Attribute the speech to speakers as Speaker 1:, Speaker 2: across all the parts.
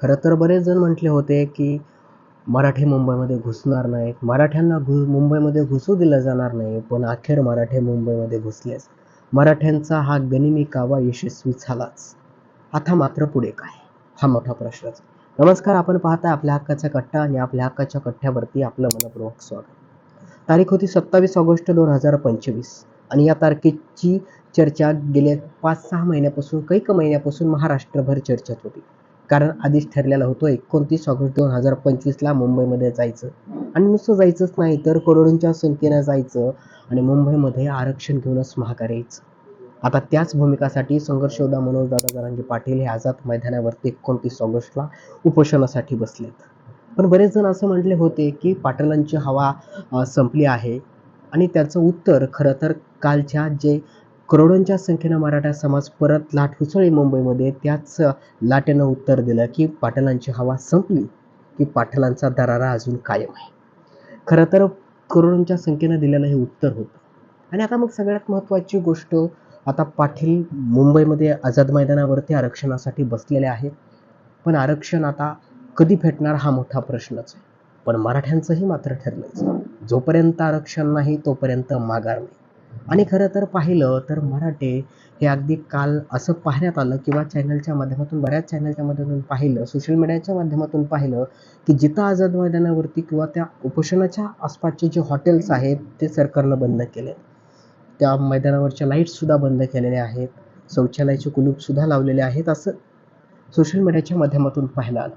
Speaker 1: खरं तर बरेच जण म्हटले होते की मराठी मुंबईमध्ये घुसणार नाहीत. मराठ्यांना घु मुंबईमध्ये घुसू दिलं जाणार नाही पण अखेर मराठे मुंबईमध्ये घुसलेच. मराठ्यांचा हा गनिमी कावा यशस्वी झालाच. आता मात्र पुढे काय? हा मोठा प्रश्नच नमस्कार आपण पाहता आपल्या हक्काचा कट्टा आणि आपल्या हक्काच्या कट्ट्यावरती आपलं मनपूर्वक स्वागत. तारीख होती सत्तावीस ऑगस्ट दोन हजार पंचवीस आणि या तारखेची चर्चा गेल्या पाच सहा महिन्यापासून कैक महिन्यापासून महाराष्ट्रभर चर्चेत होती. कारण आधीच ठरलेला होतो एकोणतीस ऑगस्ट दोन हजार पंचवीसला मुंबईमध्ये जायचं. आणि नुसतं जायचंच नाही तर करोडोंच्या संख्येनं जायचं आणि मुंबईमध्ये आरक्षण घेऊनच महागार यायचं. आता त्याच भूमिकासाठी संघर्ष मनोज दादाजी पाटील हे आझाद मैदानावरती एकोणतीस ऑगस्टला उपोषणासाठी बसलेत. पण बरेच जण असं म्हटले होते की पाटलांची हवा संपली आहे. आणि त्याचं उत्तर खरं तर कालच्या जे करोडोंच्या संख्येनं मराठा समाज परत लाट उसळी मुंबईमध्ये त्याच लाटेनं उत्तर दिलं की पाटलांची हवा संपली की पाटलांचा दरारा अजून कायम आहे. खरं तर करोडोंच्या संख्येनं दिलेलं हे उत्तर होतं. आणि आता मग सगळ्यात महत्त्वाची गोष्ट आता पाटील मुंबईमध्ये आझाद मैदानावरती आरक्षणासाठी बसलेले आहेत. पण आरक्षण आता कधी भेटणार हा मोठा प्रश्नच आहे. पण मराठ्यांचंही मात्र ठरलंच जोपर्यंत आरक्षण नाही तोपर्यंत माघार नाही. आणि खरं तर पाहिलं तर मराठे हे अगदी काल असं पाहण्यात आलं किंवा चॅनलच्या माध्यमातून बऱ्याच चॅनलच्या माध्यमातून पाहिलं सोशल मीडियाच्या माध्यमातून पाहिलं की जिथं आझाद मैदानावरती किंवा त्या उपोषणाच्या आसपासचे जे हॉटेल्स आहेत ते सरकारनं बंद केले त्या मैदानावरच्या लाईट्ससुद्धा बंद केलेल्या आहेत. शौचालयाचे कुलूपसुद्धा लावलेले आहेत. असं सोशल मीडियाच्या माध्यमातून पाहायला आलं.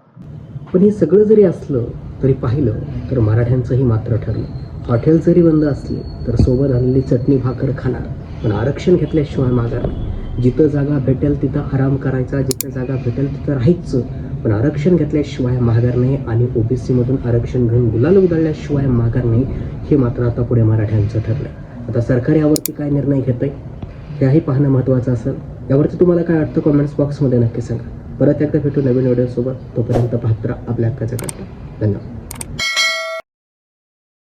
Speaker 1: पण हे सगळं जरी असलं तरी पाहिलं तर मराठ्यांचंही मात्र ठरलं. हॉटेल जरी बंद असले तर सोबत आलेली चटणी भाकर खाणार. पण आरक्षण घेतल्याशिवाय माघार नाही. जिथं जागा भेटेल तिथं आराम करायचा जिथं जागा भेटेल तिथं राहायचं. पण आरक्षण घेतल्याशिवाय माघार नाही आणि ओबीसीमधून आरक्षण घेऊन गुलाल उधळल्याशिवाय माघार नाही हे मात्र आता पुढे मराठ्यांचं ठरलं. आता सरकार यावरती काय निर्णय घेतंय? हेही पाहणं महत्त्वाचं असेल. यावरती तुम्हाला काय वाटतं? कॉमेंट्स बॉक्समध्ये नक्की सांगा. परत एकदा भेटू नवीन व्हिडिओसोबत. तोपर्यंत पाहत राहा आपल्या हक्काचा करता धन्यवाद